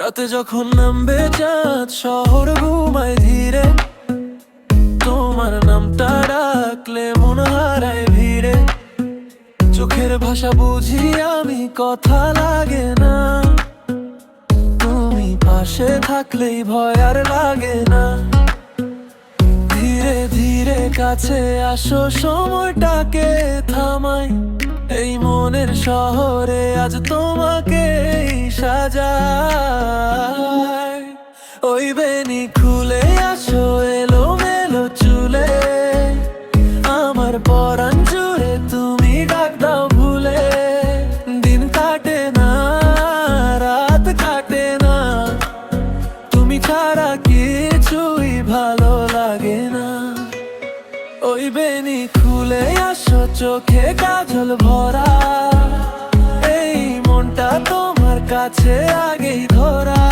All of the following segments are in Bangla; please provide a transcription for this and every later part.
রাতে যখন নামবে চাঁদ, শহর ঘুমায় ধীরে। তোমার নামটা ডাকলে মন হারায় ভিড়ে। চোখের ভাষা বুঝি আমি কথা লাগে না। তুমি পাশে থাকলেই ভয় আর লাগে না। ধীরে ধীরে কাছে আসো, সময়টাকে থামাই। এই মনের শহরে আজ তোমাকে সাজায় ওই বেনি খুলে আসো চোখে কাজল ভরা। এই মনটা তোমার কাছে আগেই ধরা।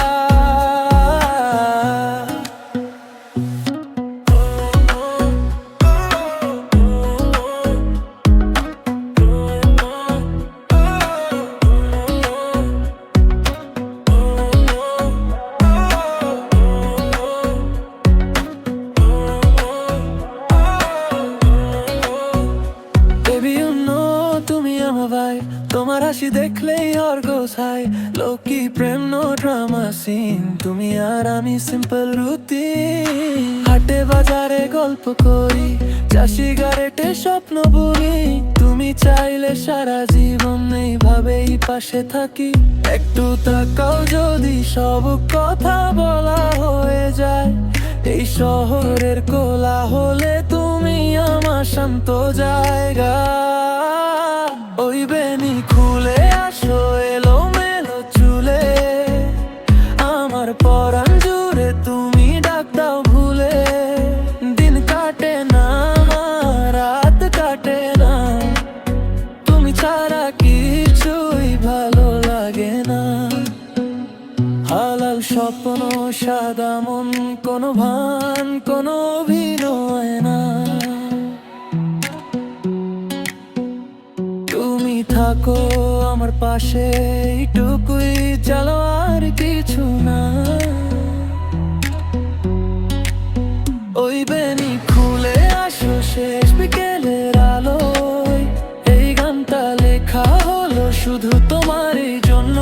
হাসি দেখলেই অর্ঘ ছাই। লোকি, প্রেম নো ড্রামা সিন তুমি আর আমি সিম্পল রুটিন হাটে, বাজারে গল্প করি। চাষি গারেটে স্বপ্ন বুড়ি তুমি চাইলে সারা জীবন এইভাবেই পাশে থাকি। একটু তাকাও যদি সব কথা বলা হয়ে যায়। এই শহরের কোলা হলে তুমি আমার শান্ত জায়গা। ওই বেনি খুলে আসো এলো মেলো চুলে, আমার পরাণ জুড়ে তুমি ডাক দাও ভুলে। দিন কাটে না, রাত কাটে না, তুমি ছাড়া কিছুই ভালো লাগে না। হালাল স্বপ্ন, সাদা মন, কোনো ভান, কোনো অভিনয়। তুমি থাকো আমার পাশে টুকুই চলো আর কিছু না। ওই বেনি খুলে আসো শেষ বিকেলের আলোয়। এই গানটা লেখা হলো শুধু তোমারই জন্য।